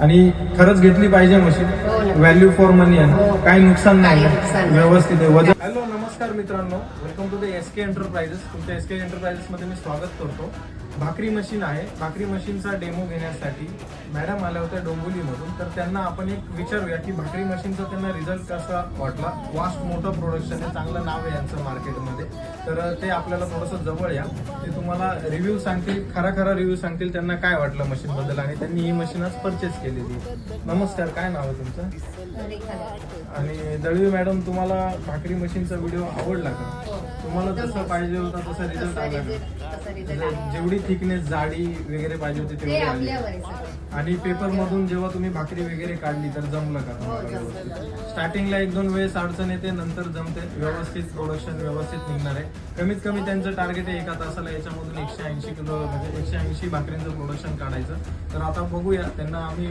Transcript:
आणि खरंच घेतली पाहिजे मशीन. व्हॅल्यू फॉर मनी आहे हो. काही नाही? नुकसान नाही. व्यवस्थित आहे वजन हॅलो नमस्कार मित्रांनो welcome to the S K enterprises तुमच्या एस के एंटरप्राइजेस मध्ये मी स्वागत करतो भाकरी मशीन आहे. भाकरी मशीनचा डेमो घेण्यासाठी मॅडम आल्या होत्या डोंबिवलीमधून. तर त्यांना आपण एक विचारूया की भाकरी मशीनचा त्यांना रिझल्ट कसा वाटला? वास्ट मोठं प्रोडक्शन आहे. चांगलं नाव आहे यांचं मार्केटमध्ये तर ते आपल्याला थोडंसं जवळ या. ते तुम्हाला रिव्ह्यू सांगतील. खरा खरा रिव्ह्यू सांगतील त्यांना काय वाटलं मशीनबद्दल आणि त्यांनी ही मशीन आज परचेस केलेली नमस्कार काय नाव आहे तुमचं? आणि दळवी मॅडम तुम्हाला भाकरी मशीनचा व्हिडिओ आवडला का? तुम्हाला जसं पाहिजे होता तसा रिझल्ट आला का? म्हणजे जेवढी थिकनेस जाडी वगैरे पाहिजे होती ते तेवढी आली. आपल्यावर आहे सगळं. आणि पेपर मधून जेव्हा तुम्ही भाकरी वगैरे काढली तर जमलं का तुम्हाला हो, जमलं. व्यवस्थित? स्टार्टिंगला एक दोन वेळेस अडचण येते नंतर जमते. व्यवस्थित प्रोडक्शन व्यवस्थित निघणार आहे. कमीत कमी त्यांचं टार्गेट आहे एका तासाला याच्यामधून एकशे ऐंशी किलो म्हणजे एकशे ऐंशी भाकरींचं प्रोडक्शन काढायचं. तर आता बघूया त्यांना आम्ही